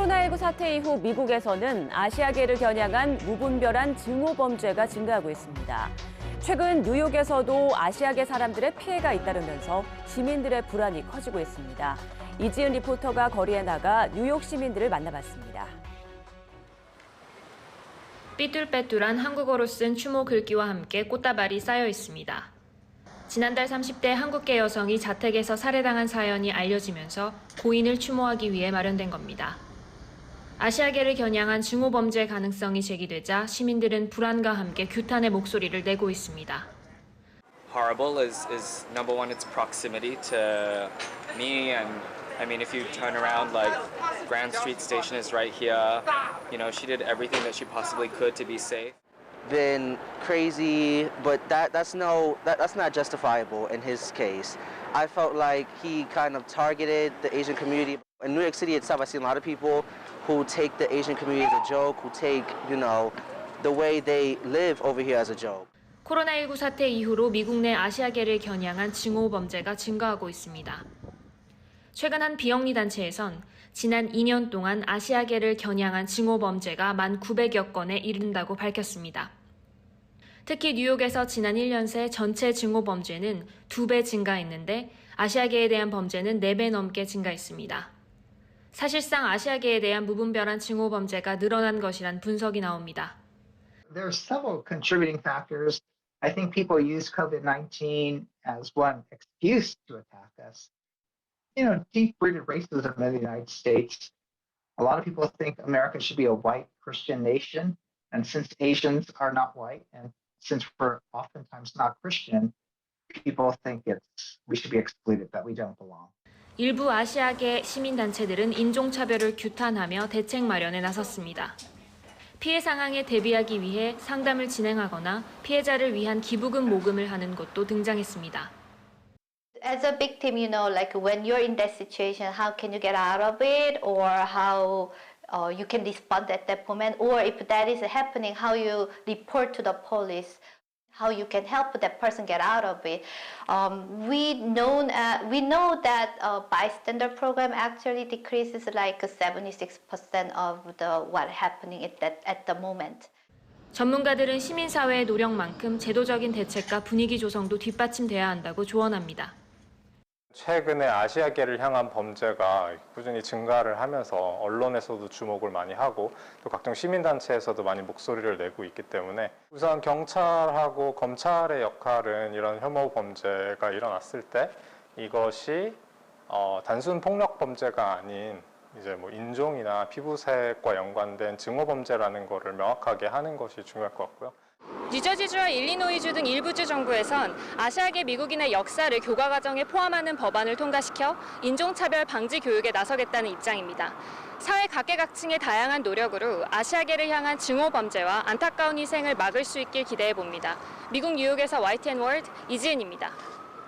코로나19 사태 이후 미국에서는 아시아계를 겨냥한 무분별한 증오 범죄가 증가하고 있습니다. 최근 뉴욕에서도 아시아계 사람들의 피해가 잇따르면서 시민들의 불안이 커지고 있습니다. 이지은 리포터가 거리에 나가 뉴욕 시민들을 만나봤습니다. 삐뚤빼뚤한 한국어로 쓴 추모 글귀와 함께 꽃다발이 쌓여 있습니다. 지난달 30대 한국계 여성이 자택에서 살해당한 사연이 알려지면서 고인을 추모하기 위해 마련된 겁니다. 아시아계를 겨냥한 증오범죄 가능성이 제기되자 시민들은 불안과 함께 규탄의 목소리를 내고 있습니다. horrible is, is number one, its proximity to me. And I mean, if you turn around, like Grand Street Station is right here. You know, she did everything that she possibly could to be safe. been crazy, but that that's no that, that's not justifiable in his case. I felt like he kind of targeted the Asian community. In New York City itself, I see a lot of people who take the Asian community as a joke, who take, you know, the way they live over here as a joke. 코로나19 사태 이후로 미국 내 아시아계를 겨냥한 증오 범죄가 증가하고 있습니다. 최근 한 비영리 단체에선 지난 2년 동안 아시아계를 겨냥한 증오 범죄가 1,900여 건에 이른다고 밝혔습니다. 특히 뉴욕에서 지난 1년 새 전체 증오 범죄는 2배 증가했는데 아시아계에 대한 범죄는 4배 넘게 증가했습니다. 사실상 아시아계에 대한 무분별한 증오 범죄가 늘어난 것이란 분석이 나옵니다. there are several contributing factors. I think people use COVID 19 as one excuse to attack us. You know, deep rooted racism in the United States. A lot of people think America should be a white Christian nation. And since Asians are not white, and since we're oftentimes not Christian, people think it's we should be excluded, that we don't belong. 일부 아시아계 시민단체들은 인종차별을 규탄하며 대책 마련에 나섰습니다. 피해 상황에 대비하기 위해 상담을 진행하거나 피해자를 위한 기부금 모금을 하는 곳도 등장했습니다. as a victim, you know, like when you're in that situation, how can you get out of it, or how uh, you can respond at that moment, or if that is happening, how you report to the police, how you can help that person get out of it. Um, we know uh, we know that uh, bystander program actually decreases like 76% of the what happening at that at the moment. 전문가들은 시민사회의 노력만큼 제도적인 대책과 분위기 조성도 뒷받침돼야 한다고 조언합니다. 최근에 아시아계를 향한 범죄가 꾸준히 증가를 하면서 언론에서도 주목을 많이 하고 또 각종 시민단체에서도 많이 목소리를 내고 있기 때문에 우선 경찰하고 검찰의 역할은 이런 혐오 범죄가 일어났을 때 이것이 어, 단순 폭력 범죄가 아닌 이제 뭐 인종이나 피부색과 연관된 증오 범죄라는 것을 명확하게 하는 것이 중요할 것 같고요. 뉴저지주와 일리노이주 등 일부주 정부에선 아시아계 미국인의 역사를 교과 과정에 포함하는 법안을 통과시켜 인종차별 방지 교육에 나서겠다는 입장입니다. 사회 각계각층의 다양한 노력으로 아시아계를 향한 증오 범죄와 안타까운 희생을 막을 수 있길 기대해 봅니다. 미국 뉴욕에서 YTN 월드 이지은입니다.